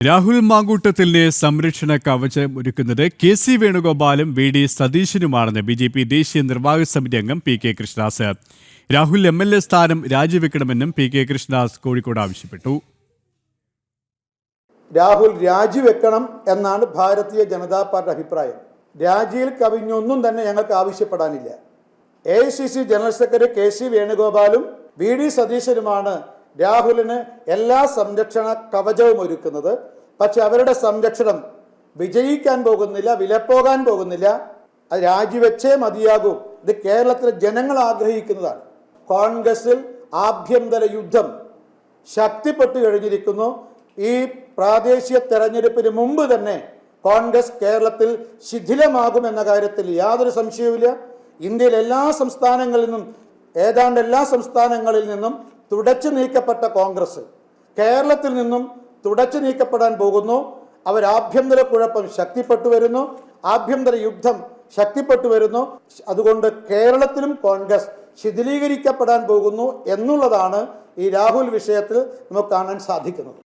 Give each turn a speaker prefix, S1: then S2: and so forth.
S1: രാഹുൽ മാങ്കൂട്ടത്തിന്റെ സംരക്ഷണ കവചം ഒരുക്കുന്നത് കെ സി വേണുഗോപാലും വി ഡി സതീശനുമാണെന്ന് ബി ജെ പി ദേശീയ നിർവാഹക സമിതി അംഗം P K Krishnadas. Rahul M L A സ്ഥാനം രാജിവെക്കണമെന്നും പി കെ കൃഷ്ണദാസ് കോഴിക്കോട് ആവശ്യപ്പെട്ടു.
S2: രാഹുൽ രാജിവെക്കണം എന്നാണ് ഭാരതീയ ജനതാ പാർട്ടി അഭിപ്രായം. രാജിയിൽ കവിഞ്ഞൊന്നും തന്നെ ഞങ്ങൾക്ക് ആവശ്യപ്പെടാനില്ല. A general secretary K C വേണുഗോപാലും V D സതീശനുമാണ് രാഹുലിന് എല്ലാ സംരക്ഷണ കവചവും ഒരുക്കുന്നത്. പക്ഷെ അവരുടെ സംരക്ഷണം വിജയിക്കാൻ പോകുന്നില്ല വിലപ്പോകാൻ പോകുന്നില്ല. അത് രാജിവെച്ചേ മതിയാകൂ. ഇത് കേരളത്തിലെ ജനങ്ങൾ ആഗ്രഹിക്കുന്നതാണ്. കോൺഗ്രസിൽ ആഭ്യന്തര യുദ്ധം ശക്തിപ്പെട്ടു കഴിഞ്ഞിരിക്കുന്നു. ഈ പ്രാദേശിക തെരഞ്ഞെടുപ്പിന് മുമ്പ് തന്നെ കോൺഗ്രസ് കേരളത്തിൽ ശിഥിലമാകുമെന്ന കാര്യത്തിൽ യാതൊരു സംശയവുമില്ല. ഇന്ത്യയിലെ എല്ലാ സംസ്ഥാനങ്ങളിൽ നിന്നും ഏതാണ്ട് എല്ലാ സംസ്ഥാനങ്ങളിൽ നിന്നും തുടച്ചു നീക്കപ്പെട്ട കോൺഗ്രസ് കേരളത്തിൽ നിന്നും തുടച്ചു നീക്കപ്പെടാൻ പോകുന്നു. അവരാഭ്യന്തര കുഴപ്പം ശക്തിപ്പെട്ടു വരുന്നു. ആഭ്യന്തര യുദ്ധം ശക്തിപ്പെട്ടു വരുന്നു. അതുകൊണ്ട് കേരളത്തിലും കോൺഗ്രസ് ശിഥിലീകരിക്കപ്പെടാൻ പോകുന്നു എന്നുള്ളതാണ് ഈ രാഹുൽ വിഷയത്തിൽ നമുക്ക് കാണാൻ സാധിക്കുന്നത്.